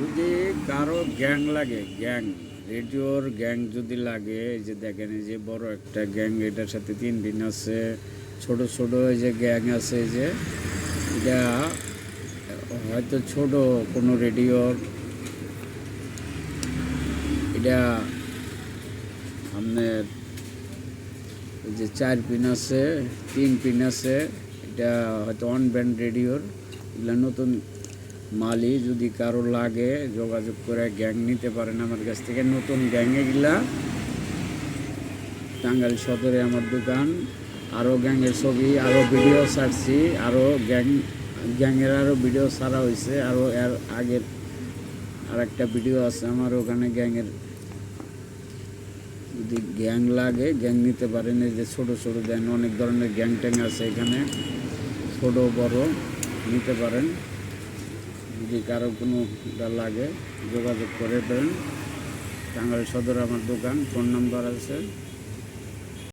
যদি কারও গ্যাং লাগে, গ্যাং, রেডিওর গ্যাং যদি লাগে, এই যে দেখেন এই যে বড় একটা গ্যাং, এটার সাথে তিন দিন আছে, ছোট ছোট এই যে গ্যাং আছে যে, এটা হয়তো ছোট কোনো রেডিওর, এটা আপনার যে চার পিন আছে, তিন পিন আছে, এটা হয়তো অন ব্যান্ড রেডিওর, এগুলো নতুন মালি যদি কারও লাগে, যোগাযোগ করে গ্যাং নিতে পারেন আমার কাছ থেকে। নতুন গ্যাং এগুলা টাঙ্গাইল সদরে আমার দোকান। আরও গ্যাংয়ের ছবি আরও ভিডিও ছাড়ছি। আরও গ্যাং, গ্যাংয়ের আরও ভিডিও ছাড়া হয়েছে আরও এর আগের আর একটা ভিডিও আছে আমার, ওখানে গ্যাংয়ের। যদি গ্যাং লাগে, গ্যাং নিতে পারেন। এই যে ছোটো ছোটো দেন, অনেক ধরনের গ্যাং ট্যাং আছে এখানে। ছোট, বড়, নিতে পারেন। যদি কারও কোনো লাগে যোগাযোগ করে দেন। টাঙ্গাইল সদর আমার দোকান ফোন নাম্বার আছে।